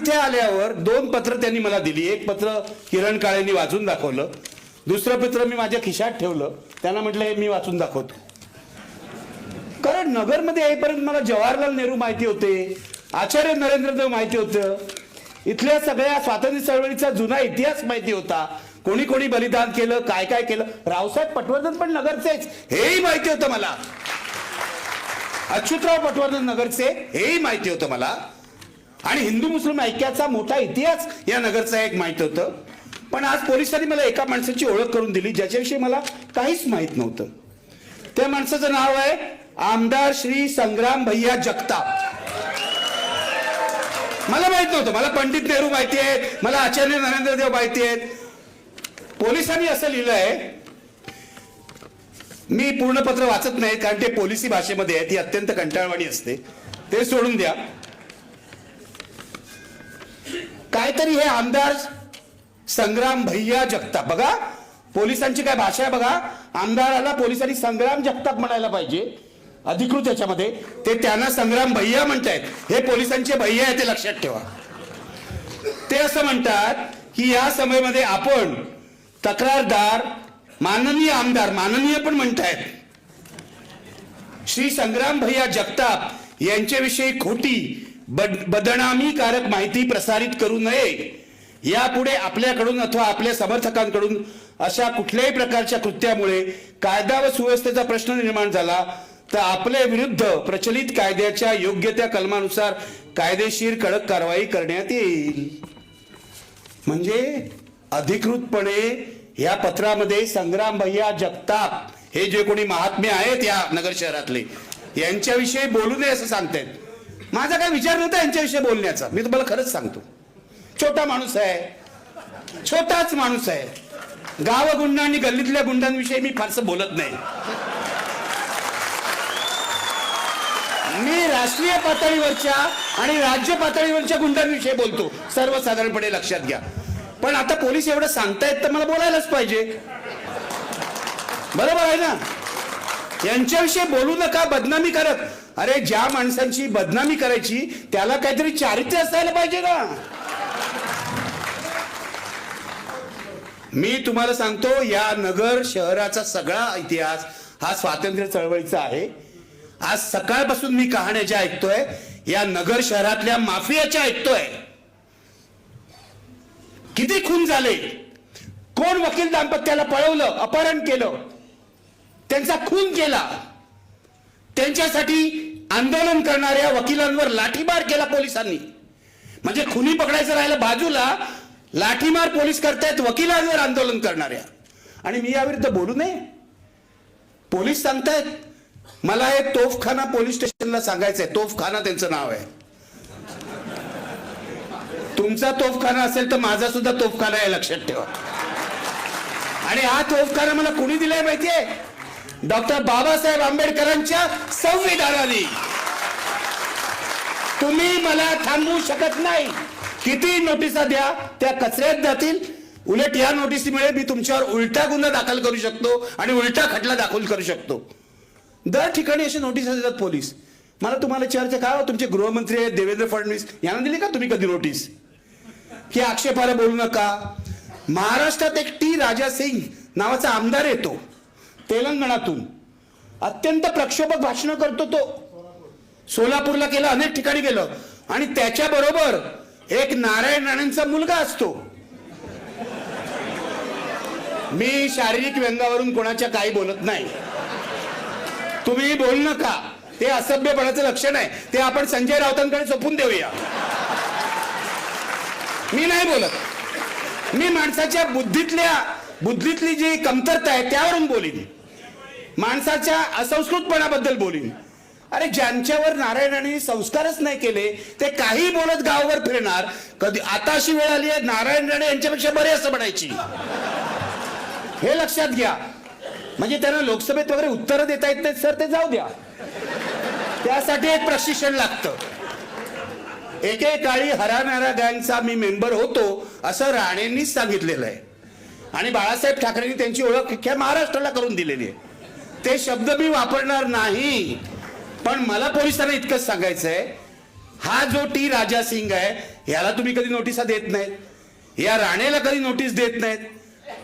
इथे आल्यावर दोन पत्र त्यांनी मला दिली. एक पत्र किरण काळेंनी वाचून दाखवलं. दुसरं पत्र मी माझ्या खिशात ठेवलं. त्यांना म्हटलं हे मी वाचून दाखवतो. कारण नगरमध्ये येईपर्यंत मला जवाहरलाल नेहरू माहिती होते आचार्य नरेंद्र देव माहिती होतं. इथल्या सगळ्या स्वातंत्र्य चळवळीचा जुना इतिहास माहिती होता. कोणी कोणी बलिदान केलं काय काय केलं? रावसाहेब पटवर्धन पण नगरचेच. हेही माहिती होतं मला. अच्युतराव पटवर्धन नगरचे हेही माहिती होतं मला. आणि हिंदू मुस्लिम ऐक्याचा मोठा इतिहास या नगरचा एक माहीत होतं. पण आज पोलिसांनी मला एका माणसाची ओळख करून दिली ज्याच्याविषयी मला काहीच माहीत नव्हतं. त्या माणसाचं नाव आहे आमदार श्री संग्राम भैया जगताप. मला माहीत नव्हतं मला पंडित नेहरू माहिती आहेत मला आचार्य नरेंद्र देव माहिती आहेत. पोलिसांनी असं लिहिलंय मी पूर्ण पत्र वाचत नाही कारण ते पोलिसी भाषेमध्ये आहे ती अत्यंत कंटाळवाणी असते. ते सोडून द्या. काहीतरी हे आमदार संग्राम भैया जगताप. बघा पोलिसांची काय भाषा आहे बघा. आमदाराला पोलिसांनी संग्राम जगताप म्हणायला पाहिजे. अधिकृत याच्यामध्ये. ते त्यांना संग्राम भैया म्हणतायत. हे पोलिसांचे भैया आहे ते लक्षात ठेवा. ते असं म्हणतात की या समयमध्ये आपण तक्रारदार माननीय आमदार माननीय पण म्हणतायत. श्री संग्राम भैया जगताप यांच्याविषयी खोटी बद- बदनामीकारक माहिती प्रसारित करू नये. यापुढे आपल्याकडून अथवा आपल्या समर्थकांकडून अशा कुठल्याही प्रकारच्या कृत्यामुळे कायदा व सुव्यवस्थेचा प्रश्न निर्माण झाला तर आपल्या विरुद्ध प्रचलित कायद्याच्या योग्य त्या कलमानुसार कायदेशीर कडक कारवाई करण्यात येईल. म्हणजे अधिकृतपणे या पत्रामध्ये संग्राम भैया जगताप हे जे कोणी महात्मे आहेत या नगर शहरातले यांच्याविषयी बोलू नये असं सांगतायत. माझा काय विचार नव्हता यांच्याविषयी बोलण्याचा. मी तुम्हाला खरंच सांगतो. छोटा माणूस आहे. छोटाच माणूस आहे. गाव गुंड आणि गल्लीतल्या गुंडांविषयी मी फारसं बोलत नाही. मी राष्ट्रीय पातळीवरच्या आणि राज्य पातळीवरच्या गुंडांविषयी बोलतो. सर्वसाधारणपणे लक्षात घ्या. पण आता पोलीस एवढं सांगतायत तर मला बोलायलाच पाहिजे. बरोबर आहे ना? यांच्याविषयी बोलू नका बदनामी करत. अरे ज्या माणसांची बदनामी करायची त्याला काहीतरी चारित्र्य असायला पाहिजे ना. मी तुम्हाला सांगतो या नगर शहराचा सगळा इतिहास हा स्वातंत्र्य चळवळीचा आहे. आज सकाळपासून मी कहाण्या ज्या ऐकतोय या नगर शहरातल्या माफियाच्या ऐकतोय. किती खून झाले? कोण वकील दाम्पत्याला पळवलं अपहरण केलं? त्यांचा खून केला. त्यांच्यासाठी आंदोलन करणाऱ्या वकिलांवर लाठीमार केला पोलिसांनी. म्हणजे खुनी पकडायचं राहिलं बाजूला लाठीमार पोलीस करतायत वकिलांवर आंदोलन करणाऱ्या. आणि मी याविरुद्ध बोलू नये. पोलीस सांगतायत मला हे तोफखाना पोलीस स्टेशनला सांगायचंय. तोफखाना त्यांचं नाव आहे. तुमचा तोफखाना असेल तर माझा सुद्धा तोफखाना आहे लक्षात ठेवा. आणि हा तोफखाना मला कुणी दिलाय माहितीये? डॉक्टर बाबासाहेब आंबेडकरांच्या संविधानाने. तुम्ही मला थांबवू शकत नाही. किती नोटिसा द्या त्या कचऱ्यात जातील. उलट या नोटिसीमुळे मी तुमच्यावर उलटा गुन्हा दाखल करू शकतो आणि उलटा खटला दाखल करू शकतो. दर ठिकाणी असे नोटीस देतात पोलीस. मला तुम्हाला चर्चा का तुमचे गृहमंत्री आहेत देवेंद्र फडणवीस यांना दिली का तुम्ही कधी नोटीस? की आक्षेपाला बोलू नका. महाराष्ट्रात एक टी राजा सिंग नावाचा आमदार येतो. तेलंगणातून. अत्यंत प्रक्षोभक भाषण करतो तो. सोलापूरला गेलं अनेक ठिकाणी गेलं. आणि त्याच्या बरोबर एक नारायण राणेंचा मुलगा असतो. मी शारीरिक व्यंगावरून कोणाच्या काही बोलत नाही. तुम्ही बोल नका. ते असभ्यपणाचं लक्षण आहे. ते आपण संजय राऊतांकडे सोपून देऊया. मी नाही बोलत. मी माणसाच्या बुद्धीतल्या बुद्धीतली जी कमतरता आहे त्यावरून बोलीन. माणसाच्या असंस्कृतपणाबद्दल बोलीन. अरे ज्यांच्यावर नारायणाने संस्कारच नाही केले ते काही बोलत गाववर फिरणार. कधी आता अशी वेळ आली आहे नारायण राणे यांच्यापेक्षा बरे असं म्हणायची. हे लक्षात घ्या. म्हणजे त्यांना लोकसभेत वगैरे उत्तरं देता येत नाहीत सर ते जाऊ द्या. त्यासाठी एक प्रशिक्षण लागतं. एकेकाळी हरानारा गँगचा मी मेंबर होतो असं राणेंनीच सांगितलेलं आहे. आणि बाळासाहेब ठाकरेंनी त्यांची ओळख अख्ख्या महाराष्ट्राला करून दिलेली आहे. ते शब्द मी वापरणार नाही. पण मला पोलिसांना इतकंच सांगायचंय हा जो टी राजा सिंग आहे याला तुम्ही कधी नोटिसा देत नाहीत. या राणेला कधी नोटीस देत नाहीत.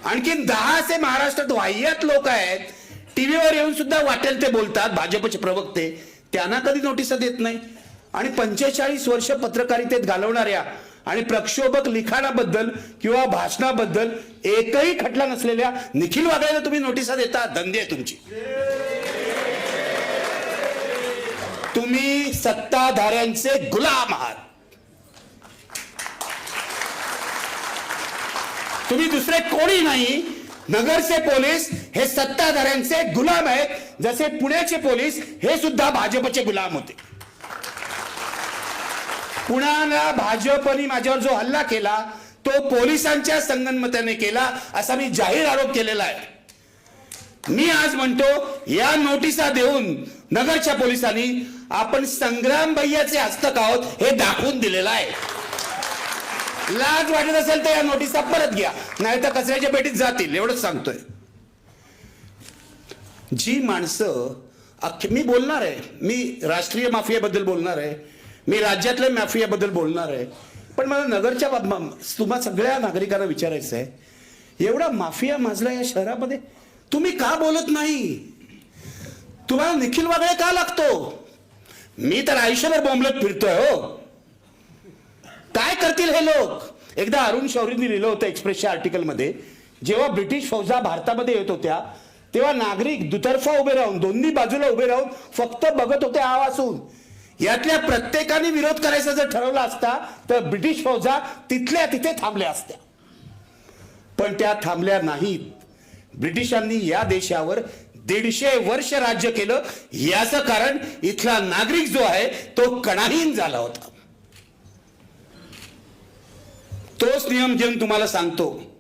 आणखीन दहा असे महाराष्ट्रात वाह्यात लोक आहेत टीव्हीवर येऊन सुद्धा वाटेल ते बोलतात भाजपचे प्रवक्ते त्यांना कधी नोटिसा देत नाही. आणि पंचेचाळीस वर्ष पत्रकारितेत घालवणाऱ्या आणि प्रक्षोभक लिखाणाबद्दल किंवा भाषणाबद्दल एकही खटला नसलेल्या निखिल वागळेला तुम्ही नोटिसा देता धंदे तुमची. तुम्ही सत्ताधाऱ्यांचे गुलाम आहात. तुम्ही दुसरे कोणी नाही नगरचे पोलीस हे सत्ताधाऱ्यांचे गुलाम आहेत. जसे पुण्याचे पोलीस हे सुद्धा भाजपचे गुलाम होते. कुणाला भाजपने माझ्यावर जो हल्ला केला तो पोलिसांच्या संगनमताने केला असा मी जाहीर आरोप केलेला आहे. मी आज म्हणतो या नोटिसा देऊन नगरच्या पोलिसांनी आपण संग्राम भैयाचे हस्तक आहोत हे दाखवून दिलेलं आहे. लाज वाटत असेल तर या नोटिसा परत घ्या नाही तर कचऱ्याच्या पेटीत जातील एवढंच सांगतोय. जी माणसं अख्खी मी बोलणार आहे मी राष्ट्रीय माफियाबद्दल बोलणार आहे मी राज्यातल्या माफियाबद्दल बोलणार आहे. पण मला नगरच्या बाबा तुम्हा सगळ्या नागरिकांना विचारायचं आहे एवढा माफिया माजला या शहरामध्ये? तुम्ही का बोलत नाही? तुम्हाला निखिल वागळे का लागतो? मी तर आयुष्यभर बोंबलत फिरतोय हो. काय करतील हे लोक? एकदा अरुण शौरींनी लिहिलं होतं एक्सप्रेसच्या आर्टिकलमध्ये. जेव्हा ब्रिटिश फौजा भारतामध्ये येत होत्या तेव्हा नागरिक दुतर्फा उभे राहून दोन्ही बाजूला उभे राहून फक्त बघत होते आवासून यातल्या प्रत्येकाने विरोध करायचा जर ठरवला असता तर ब्रिटिश फौजा तिथल्या तिथे थांबल्या असत्या. पण त्या थांबल्या नाहीत. ब्रिटिशांनी या देशावर दीडशे वर्ष राज्य केलं. याचं कारण इथला नागरिक जो आहे तो कणाहीन झाला होता. तोच नियम जेम तुम्हाला सांगतो.